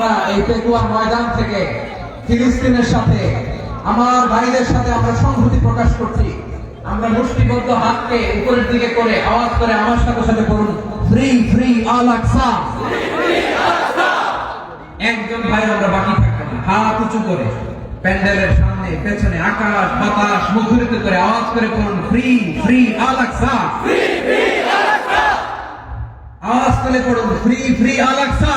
এই পেকুয়ার ময়দান থেকে ফিলিস্তিনের সাথে আমার ভাইদের সাথে আমরা সংহতি প্রকাশ করছি। আমরা মুষ্টিবদ্ধ হাতকে উপরের দিকে করে আওয়াজ করে আমার সাথে সাথে পড়ুন ফ্রি ফ্রি আল আকসা। একজন ভাই আমরা বাকি থাকব না হাত উঁচু করে প্যান্ডেলের সামনে পেছনে আকাশ বাতাস মুখরিত করে আওয়াজ করে পড়ুন ফ্রি ফ্রি আল আকসা। আওয়াজ করে পড়ুন free free Al Aqsa.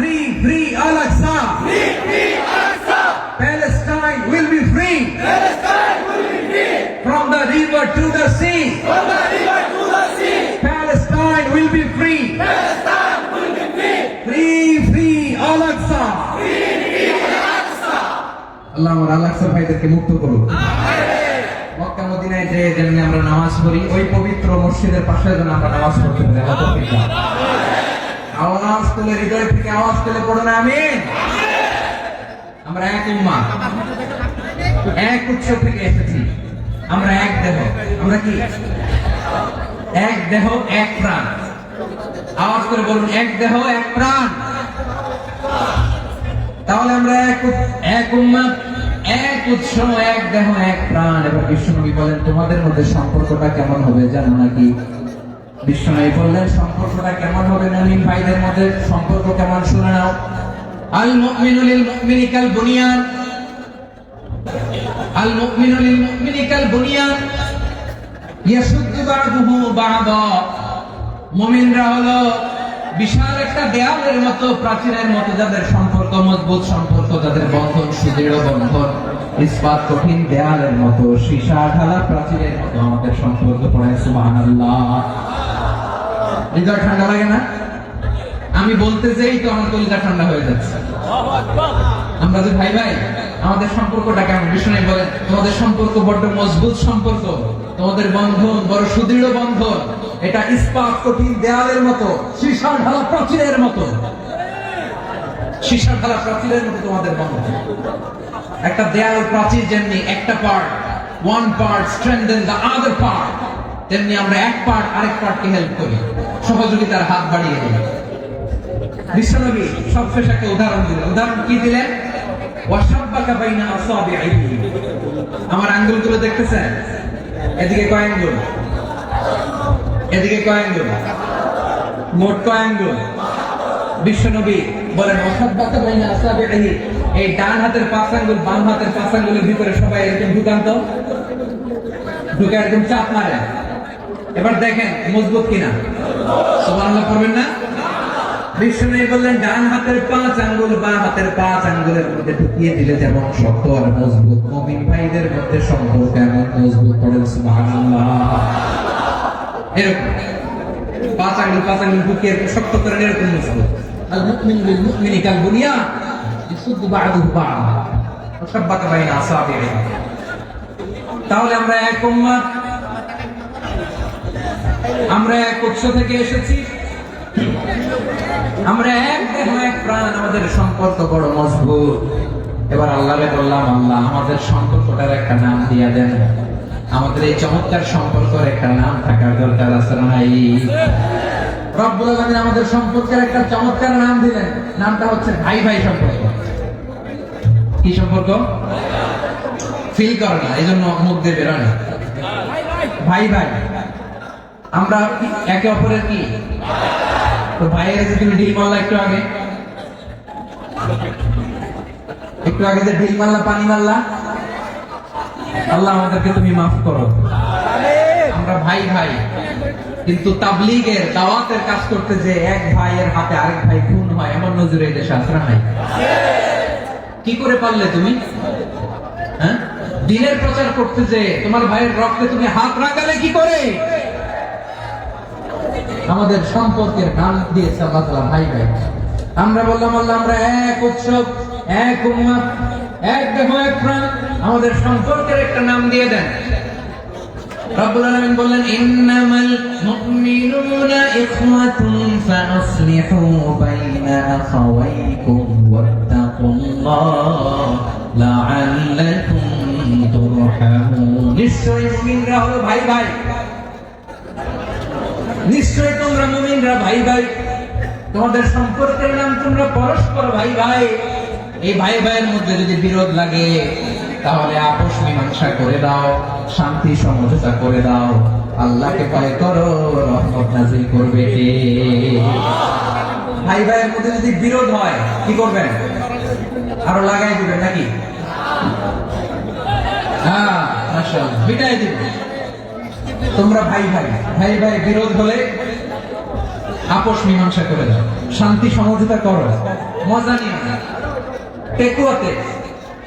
Free, free Al-Aqsa. Free, free Al-Aqsa. Palestine will be free. Palestine will be free. From the river to the sea. From the river to the sea. Palestine will be free. Palestine will be free. Free, free Al-Aqsa. Free, free Al-Aqsa. আল্লাহ আমার Al Aqsa ভাইদেরকে মুক্ত করুন মক্কা মদিনায় যে যেমনি আমরা নামাজ পড়ি ওই পবিত্র মসজিদের পাশে যেন আমরা নামাজ পড়তে পারি। আওয়াজ হৃদয় থেকে আওয়াজ পড়ো না, আমি? আমরা এক উম্মা। এক উৎস থেকে এসেছি। আমরা এক দেহ। আমরা কি? এক দেহ, এক প্রাণ। আওয়াজ করে বলুন, এক দেহ, এক প্রাণ। তাহলে আমরা এক এক এক উৎস, এক দেহ, এক প্রাণ। এবং বিশ্বনবী বলেন, তোমাদের মধ্যে সম্পর্কটা কেমন হবে জানো নাকি? বিশ্বনবী বললেন, সম্পর্কটা কেমন হবে নবীন ভাইদের মধ্যে? সম্পর্ক কেমন শুনে নাও। আল মুমিনু মুমিনি আল মুমিনু মুমিনি ইয়াশুদ্দু বা'দুহু বা'দা মুমিনরা হলো বিশাল একটা দেয়ালের মতো, প্রাচীরের মতো, যাদের সম্পর্ক মজবুত সম্পর্ক যাদের বন্ধন সুদৃঢ় বন্ধন, ইস্পাত কঠিন দেয়ালের মতো, সীসা ঢালা প্রাচীরের মতো আমাদের সম্পর্ক পড়ে, সুবহানাল্লাহ। হৃদয় ঠান্ডা লাগে না? আমি বলতে যেই তো আমার কলিজা ঠান্ডা হয়ে যাচ্ছে। আমরা যে ভাই ভাই, আমাদের সম্পর্কটা কেমন? বিষ্ণু বলেন, তোমাদের সম্পর্ক বড্ড মজবুত সম্পর্ক। তোমাদের বন্ধন বড় সুদৃঢ় বন্ধন। এটা ইস্পাত কঠিন দেয়ালের মতো, সীসা ঢালা প্রাচীরের মতো। সীসা ঢালা প্রাচীরের মতো তোমাদের বন্ধন একটা দেয়াল প্রাচীর যেমনি একটা part one part strengthen the other part তেমনি আমরা এক পার্ট আরেক পার্টকে হেল্প করি। সহযোগিতার হাত বাড়িয়ে দিই। বিশ্বনবী সবশেষ একটা উদাহরণ দিলেন। উদাহরণ কি দিলেন? ওয়াসাব্বাকা বাইনা আসাবিহি আমার আঙ্গুলগুলো দেখতেছেন? এদিকে কয় আঙ্গুল? এদিকে কয় আঙ্গুল? মোট কয় আঙ্গুল? বিশ্বনবী বলেন ওয়াসাব্বাকা বাইনা এই ডান হাতের পাঁচ আঙ্গুল, বাম হাতের পাঁচ আঙ্গুলের ভিতরে সবাই এরকম ঢুকান তো ঢুকে একদম চাপ মারে। এবার দেখেন, মজবুত কিনা। সুবহানাল্লাহ করবেন না? বিষ্ণু বললেন, ডান হাতের পাঁচ আঙ্গুল বা হাতের পাঁচ আঙ্গুলের মধ্যে ঢুকিয়ে দিলে যেমন শক্ত আর মজবুত। মমিন ভাইদের মধ্যে সম্পর্ক এমন মজবুত করেন সুবহানাল্লাহ। এরকম। আঙ্গুল ঢুকিয়ে এরকম শক্ত করেন এরকম বিল কাল বাইনা তাহলে আমরা এক উম্মাহ, আমরা এক উৎস থেকে এসেছি। আমরা এক দেহ, এক প্রাণ, আমাদের সম্পর্ক বড় মজবুত। এবার আল্লাহরে বললাম, আল্লাহ, আমাদের সম্পর্কটার একটা নাম দিয়া দেন। আমাদের এই চমৎকার সম্পর্কের একটা নাম থাকার দরকার আছে রব্বুল আলামিন আমাদের সম্পর্কের একটা চমৎকার নাম দিলেন। নামটা হচ্ছে ভাই ভাই সম্পর্ক। কি সম্পর্ক? ফিল করে না এই জন্য মুখ দিয়ে বেরোয় ভাই ভাই, আমরা একে অপরের কি? তো ভাইয়ের কাছে তুমি ঢিল মারলা একটু আগে। একটু আগে যে ঢিল মারলা, পানি মারলা, আল্লাহ আমাদেরকে তুমি মাফ করো। আমরা ভাই ভাই। কিন্তু তাবলিগের দাওয়াতের কাজ করতে যে এক ভাইয়ের হাতে আরেক ভাই খুন হয়, এমন নজরে এই দেশে আসরা নাই। কি করে পারলে তুমি? হ্যাঁ? দিনের প্রচার করতে যে তোমার ভাইয়ের রক্তে তুমি হাত রাখালে কি করে? আমাদের সম্পর্কের নাম দিয়েছে আল্লাহ ভাই ভাই। আমরা বললাম, আল্লাহ, আমরা এক উৎসব, এক উম্মত, এক দেহ, এক প্রাণ, আমাদের সম্পর্কের একটা নাম দিয়ে দেন। নিশ্চয়ই মুমিনরা হলো ভাই ভাই ভাই। তোমাদের সম্পর্কের নাম তোমরা পরস্পর ভাই ভাই। এই ভাই ভাইয়ের মধ্যে যদি বিরোধ লাগে, তাহলে আপোষ মীমাংসা করে দাও। শান্তি সমঝোতা করে দাও। আল্লাহকে ভয় করো, রহমত নাজিল করবে কে? ভাই, ভাইয়ের মধ্যে যদি বিরোধ হয়, কি করবেন? আরও লাগাই দিবেন নাকি? হ্যাঁ দিবেন। তোমরা ভাই ভাই ভাই ভাই, বিরোধ হলে আপোষ মীমাংসা করে দাও। শান্তি সমঝোতা করো। মজা নিয়ে। টেকুয়াতে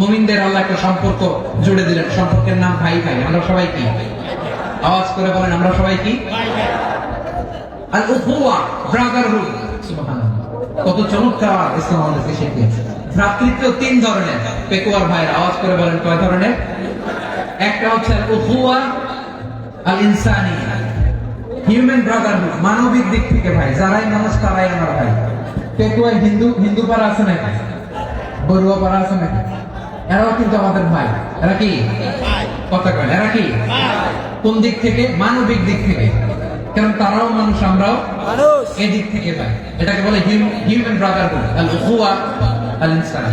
মুমিনদের আল্লাহ একটা সম্পর্ক জুড়ে দিলেন। সম্পর্কের নাম ভাই ভাই। আমরা সবাই কি? আওয়াজ করে বলেন আমরা সবাই কি? উখুয়া ব্রাদারহুড কত চমৎকার ইসলাম আমাদেরকে শিখিয়েছে ভ্রাতৃত্ব তিন ধরনের। পেকুয়ার ভাইয়ের আওয়াজ করে বলেন কয় ধরনের? একটা হচ্ছে আল ইনসানি হিউম্যান ব্রাদারহুড মানবিক দিক থেকে ভাই। যারাই মানুষ তারাই আমার ভাই। পেকুয়ায় হিন্দু হিন্দু পাড়া আছে নাকি? বড়ুয়া পাড়া আছে নাকি? এরাও কিন্তু আমাদের ভাই। এরা কি? কথা কয় এরা কি? কোন দিক থেকে? মানবিক দিক থেকে। কারণ তারাও মানুষ আমরাও এদিক থেকে পাই এটাকে বলে হিউম্যান ব্রাদারহুড আল উখুয়া আল ইনসানি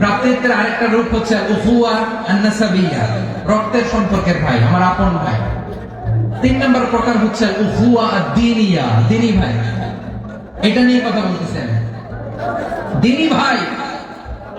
ভ্রাতৃত্বের আরেকটা রূপ হচ্ছে আল উখুয়া আন নাসাবিয়া। রক্তের সম্পর্কের ভাই আমার আপন ভাই। তিন নম্বর প্রকার হচ্ছে আদ দিনিয়া। দিনী ভাই। এটা নিয়ে কথা বলতেছেন। দিনী ভাই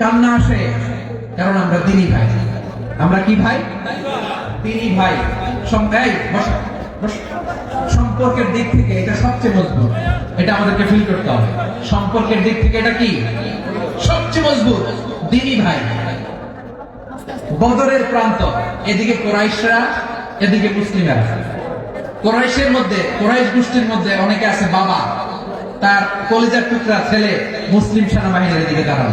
কান্না আসে, কারণ আমরা দিনী ভাই। আমরা কি ভাই? দিনী ভাই। সম্পর্কের দিক থেকে এটা সবচেয়ে মজবুত। এটা আমাদেরকে ফিল করতে হবে। সম্পর্কের দিক থেকে এটা কি? সবচেয়ে মজবুত। দিনী ভাই। বদরের প্রান্ত, এদিকে কোরাইশরা, এদিকে মুসলিমেরা। কোরাইশের মধ্যে, কোরাইশ গোষ্ঠীর মধ্যে অনেকে আছে বাবা। তার কলিজার টুকরা ছেলে মুসলিম সেনাবাহিনীর দিকে দাঁড়াল।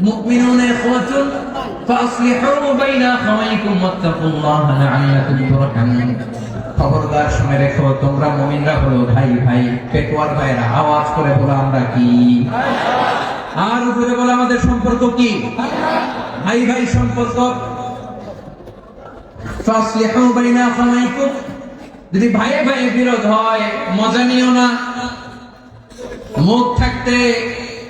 মুমিনুনা ইখওয়াতুন ফাসলিহু বাইনা আখাওয়াইকুম ওয়াত্তাকুল্লাহা লাআল্লাকুম তুরহামুন খবরদার শুনে রেখো, তোমরা মুমিনরা হলো ভাই ভাই, পেটওয়ার ভাইরা আওয়াজ করে বলো আমরা কি? আর উপরে বলে আমাদের সম্পর্ক কি? ভাই ভাই, সম্পর্ক? ফাসলিহু বাইনা আখাওয়াইকুম। যদি ভাইয়ে ভাইয়ে বিরোধ হয়, মজা নিও না। মুখ থাকতে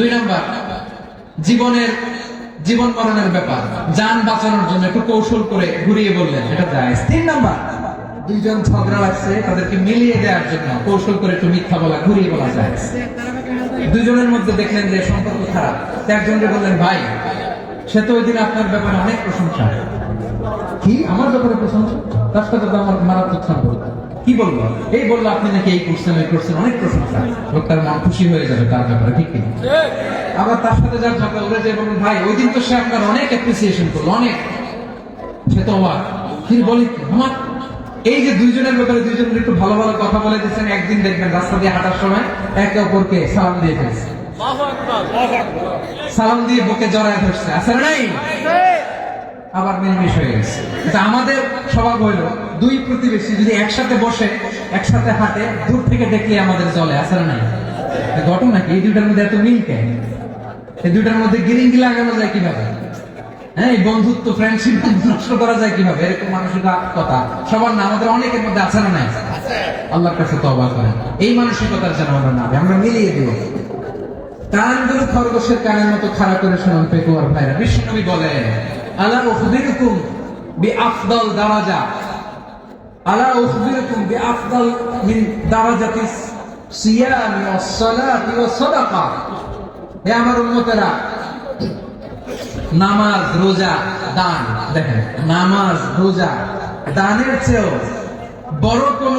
দুই নাম্বার, জীবনের জীবন মরণের ব্যাপার। যান বাঁচানোর জন্য একটু কৌশল করে ঘুরিয়ে বললেন, এটা যায় তিন নাম্বার, দুইজন ঝগড়া লাগছে, তাদেরকে মিলিয়ে দেওয়ার জন্য কৌশল করে একটু মিথ্যা বলা, ঘুরিয়ে বলা যায় দুজনের মধ্যে দেখলেন যে সম্পর্ক খারাপ। একজনকে বললেন, ভাই, সে তো ওই দিন আপনার ব্যাপারে অনেক প্রশংসা। কি? আমার ব্যাপারে প্রশংসা? তার সাথে তো আমার মারাত্মক কি বলব? এই বলল আপনি নাকি এই করছেন ওই করছেন অনেক প্রশংসা লোকটার মন খুশি হয়ে যাবে তার ব্যাপারে ঠিক কিনা আবার তার সাথে যার ঝগড়া উড়ে যায় বলুন ভাই ওই দিন তো সে আপনার অনেক অ্যাপ্রিসিয়েশন করল অনেক। সে তো অবাক। কিন্তু বলি কি, আমার এই যে দুইজনের ব্যাপারে দুইজনের একটু ভালো ভালো কথা বলে দিচ্ছেন একদিন দেখবেন রাস্তা দিয়ে হাঁটার সময় একে অপরকে সালাম দিয়ে ফেলছে। সালাম দিয়ে বুকে জড়ায় ধরছে আসলে নাই? আবার মিলমিশ হয়ে গেছে। কিন্তু আমাদের স্বভাব হইল, দুই প্রতিবেশী যদি একসাথে বসে, একসাথে হাঁটে, দূর থেকে দেখলে আমাদের চলে আসলে নাই? তো ঘটনা কি? এই দুইটার মধ্যে এত মিল কেন এই দুইটার মধ্যে গিরিঙ্গি লাগানো যায় কীভাবে? হ্যাঁ এই বন্ধুত্ব ফ্রেন্ডশিপ নষ্ট করা যায় কীভাবে? এরকম মানসিকতা কথা। সবার না, আমাদের অনেকের মধ্যে আছে না নাই? আল্লাহর কাছে তবা করেন। এই মানসিকতার যেন আমরা না। আমরা মিলিয়ে দিব। কানগুলো খরগোশের কানের মতো খাড়া করে শোনান পেকুয়ার ভাইরা। বিষ্ণুনবী বলেন আলা উখবিরুকুম বিআফদাল দারাজা। আলা উখবিরুকুম বিআফদাল মিন দারাজাতি সিয়াম ওয়াস ওয়াস সাদাকা। হে আমার উম্মতেরা, নামাজ, রোজা, দান, দেখেন, নামাজ, রোজা, দানের চেয়েও বড় কোন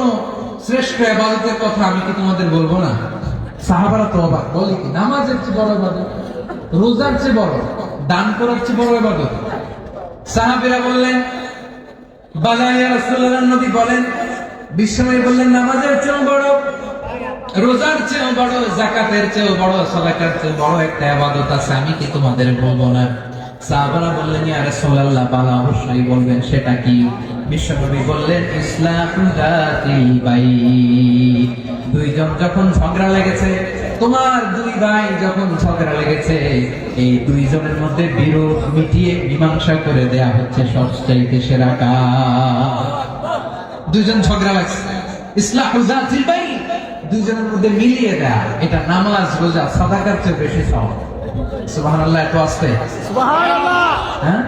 শ্রেষ্ঠ এবাদতের কথা আমি কি তোমাদের বলব না? সাহাবারা তো অবাক, বলে কি, নামাজের চেয়ে বড় এবাদত, রোজার চেয়ে বড়, দান করার চেয়ে বড় এবাদত? সাহাবীরা বললেন নবী বলেন বিশ্বময় বললেন, নামাজের চেয়েও বড়, রোজার চেয়েও বড় জাকাতের চেয়েও বড় সদাকার চেয়েও বড় একটা আবাদত আছে, আমি কি তোমাদের বলব না? সাহাবারা বললেন আরে রাসূলুল্লাহ বালা অবশ্যই বলবেন, সেটা কি? বিশ্বনবী বললেন ইসলামু দুইজন যখন ঝগড়া লেগেছে তোমার দুই ভাই যখন ঝগড়া লেগেছে এই দুইজনের মধ্যে বিরোধ মিটিয়ে মীমাংসা করে দেয়া হচ্ছে সবচাইতে সেরা কাজ। দুইজন ঝগড়া লাগছে। বাইন দুইজনের মধ্যে মিলিয়ে দেয়া এটা নামাজ রোজা সাদাকার চেয়ে বেশি সব সুবহানাল্লাহ এত আসতে? হ্যাঁ?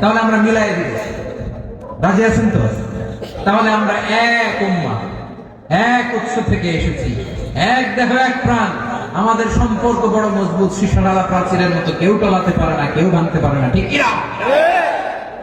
তাহলে আমরা মিলাই দিব। রাজি আছেন তো? তাহলে আমরা এক উম্মা এক উৎস থেকে এসেছি। এক দেহ, এক প্রাণ। আমাদের সম্পর্ক বড় মজবুত শিশারালা প্রাচীরের মতো কেউ টলাতে পারে না, কেউ ভাঙতে পারে না, ঠিক কিনা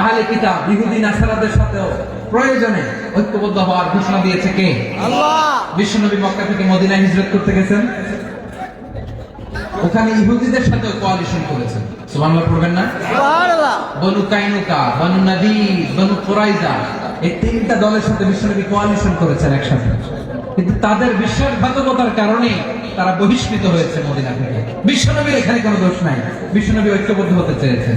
আহলে কিতাব ইহুদি নাসারাদের সাথেও প্রয়োজনে ঐক্যবদ্ধ হওয়ার ঘোষণা দিয়েছে কে? বিশ্বনবী মক্কা থেকে মদিনায় হিজরত করতে গেছেন। ওখানে ইহুদিদের সাথেও কোয়ালিশন করেছেন। সুবহানাল্লাহ পড়বেন না? বনু কাইনুকা বনু নদী বনু কুরাইজা এই তিনটা দলের সাথে বিশ্বনবী কোয়ালিশন করেছেন একসাথে। কিন্তু তাদের বিশ্বাসঘাতকতার কারণে তারা বহিষ্কৃত হয়েছে মদিনা থেকে। বিশ্বনবীর এখানে কোনো দোষ নাই। বিশ্বনবী ঐক্যবদ্ধ হতে চেয়েছেন।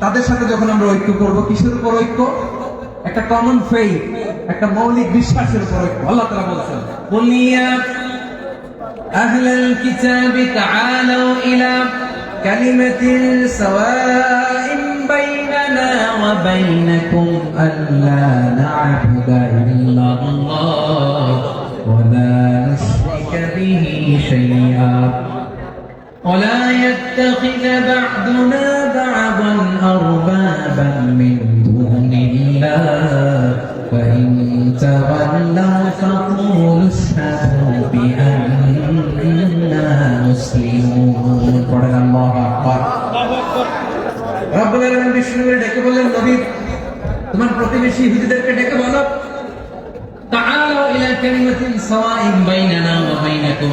তাদের সাথে যখন আমরা ঐক্য করব কিসের উপর ঐক্য একটা কমন ফেইথ একটা মৌলিক বিশ্বাসের উপর ঐক্য আল্লাহ তারা বলছেন قل يا أهل الكتاب تعالوا إلى كلمة سواء بيننا وبينكم ألا نعبد إلا الله ولا نشرك به شيئا ولا يتخذ بعضنا بعضا أربابا من دون الله فإن تولوا فقولوا اشهدوا بأننا مسلمون পড়েন আল্লাহু আকবার রব্বুল আলামিন বিষ্ণুকে ডেকে বললেন নবী তোমার প্রতিবেশী ইহুদিদেরকে ডেকে বলো تعالوا إلى كلمة سواء بيننا وبينكم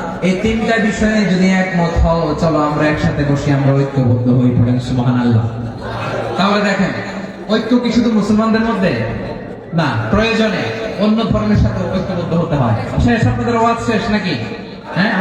এই তিনটা বিষয়ে যদি একমত হও, চলো আমরা একসাথে বসে, আমরা ঐক্যবদ্ধ হয়ে পড়েন সুবহান আল্লাহ তাহলে দেখেন, ঐক্য কি শুধু মুসলমানদের মধ্যে? না, প্রয়োজনে অন্য ধর্মের সাথে ঐক্যবদ্ধ হতে হয়। শেষ আপনাদের ওয়াজ শেষ নাকি? হ্যাঁ?